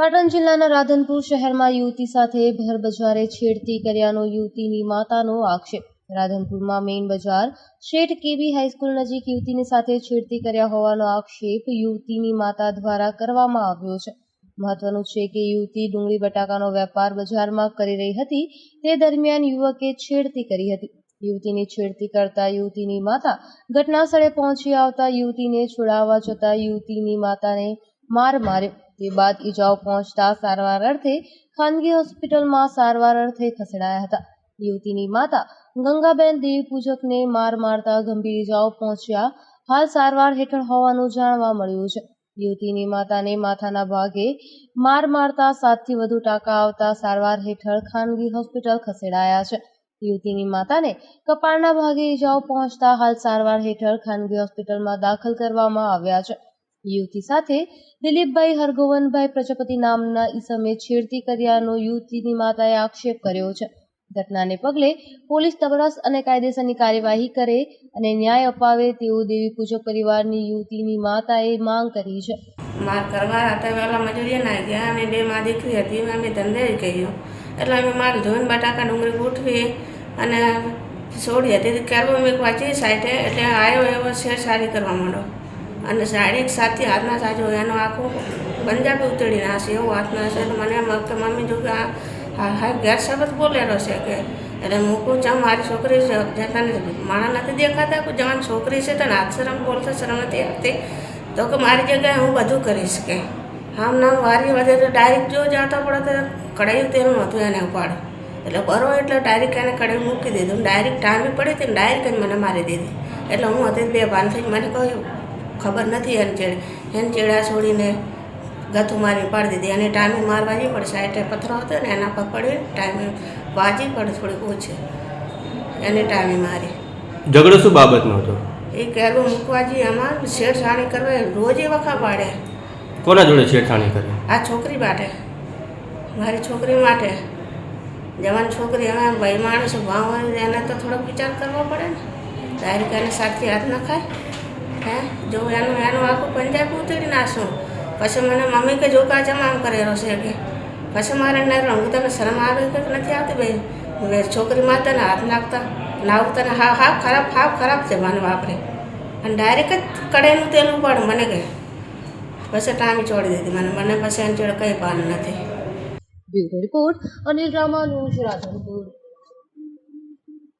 પાટણ જિલ્લાના રાધનપુર શહેરમાં યુવતી સાથે ભર બજારે છેડતી કર્યાનો યુવતીની માતાનો આક્ષેપ. રાધનપુરમાં મેઇન બજાર શેઠ કેબી હાઈસ્કૂલ નજીક યુવતીની સાથે છેડતી કર્યા હોવાનો આક્ષેપ યુવતીની માતા દ્વારા કરવામાં આવ્યો છે. મહત્વનું છે કે યુવતી ડુંગળી બટાકાનો વેપાર બજારમાં કરી રહી હતી. તે દરમિયાન યુવકે છેડતી કરી હતી. યુવતીની છેડતી કરતા યુવતીની માતા ઘટના સ્થળે પહોંચી આવતા યુવતીને છોડાવવા જતા યુવતીની માતાને માર માર્યો. તે બાદ ઈજાઓ પહોંચતા સારવાર અર્થે ખાનગી હોસ્પિટલમાં સારવાર અર્થે ખસેડાયા હતા યુવતીની માતા ગંગાબેન દેવ પૂજકને માર મારતા ગંભીર ઈજાઓ પહોંચ્યા હાલ સારવાર હેઠળ હોવાનું જાણવા મળ્યું છે। યુવતીની માતાને માથાના ભાગે માર મારતા સાતથી વધુ ટાંકા આવતા સારવાર હેઠળ ખાનગી હોસ્પિટલ ખસેડાયા છે। યુવતીની માતાને કપાળના ભાગે ઈજાઓ પહોંચતા હાલ સારવાર હેઠળ ખાનગી હોસ્પિટલમાં દાખલ કરવામાં આવ્યા છે। યુવતી સાથે દિલીપભાઈ હરગોવનભાઈ પ્રજાપતિ નામના ઈસમે છેડતી કર્યાનો યુવતીની માતાએ આક્ષેપ કર્યો છે. ઘટનાને પગલે પોલીસ તપાસ અને કાયદેસરની કાર્યવાહી કરે અને ન્યાય અપાવે તેવું દેવી પૂજક પરિવારની યુવતીની માતાએ માંગ કરી છે. માર કરવા હતા વહેલા મજૂરીએ ના ગયા અમે બે માં દીકરી હતી અમે ધંધે ગયો એટલે અમે માર ધોઈને બટાકા ડુંગળી ગોઠવી અને છોડી હતી. ક્યારે મેં વાંચી સાઈડે એટલે આવ્યો એવો શેર સારી કરવા માંડો અને સાડી સાથે હાથના સાજો એનો આખો પંજાબી ઉતરી નાખશે એવું હાથના હશે મને એમ કે મમ્મી જો કે આ હા ઘેર શબ્દ બોલેલો છે કે. એટલે હું કહું છું મારી છોકરી છે જતાને તને માણા નથી દેખાતા કે જવાની છોકરી છે તને હાથ શરમ બોલતા શરમ નથી આપતી તો કે મારી જગ્યાએ હું બધું કરીશ કે. આમ નામ વારી વધે તો ડાયરેક્ટ જો જાતા પડે તો કઢાઈ તેલ નહોતું એને ઉપાડ. એટલે બરો એટલે ડાયરેક્ટ એને કઢાઈ મૂકી દીધું ડાયરેક્ટ ટાઈમે પડી હતી ડાયરેક્ટ મને મારી દીધી. એટલે હું હતી બે ભાન થઈ મને કહ્યું ખબર નથી હેનચેડ હેનચેડા છોડીને ગથું મારી પાડી દીધી. અને ટાઈમે માર વાજી પડે. સાઈડે પથરો હતો ને એના પર પડે ટાઈમે વાજી પડે થોડીક ઓછી. એને ટાઈમે મારી. ઝઘડો શું બાબતનો હતો? એ કેરવો મૂકવાજી એમાં છેડછાણી કરવા રોજ એ વખા પાડે. કોના જોડે છેડછાણી કરે? આ છોકરી માટે. મારી છોકરી માટે. જવાન છોકરી હવે ભાઈ માણસ ભાવ એને તો થોડોક વિચાર કરવો પડે ને. ડાયરેક્ટ એને સાચી હાથ ન ખાય હે? જો એનું એનું આખું પંજાબ ઉતરી નાખશું પછી મને મમ્મી કે, જો કાચમ આમ કરેલો છે કે? પછી મારે ન હું તને શરમ આવે કે નથી આવતી ભાઈ? છોકરી માતાને હાથ નાખતા નાવતા ને હા હા, ખરાબ હાફ ખરાબ છે મને વાપરે અને ડાયરેક્ટ જ કડાઈનું તેલ ઉપાડ મને કે. પછી ટામી છોડી દીધી મને. મને પછી એની જોડે કંઈ પાન નથી. બ્યુરો રિપોર્ટ અનિલ રામાનું રાધનપુર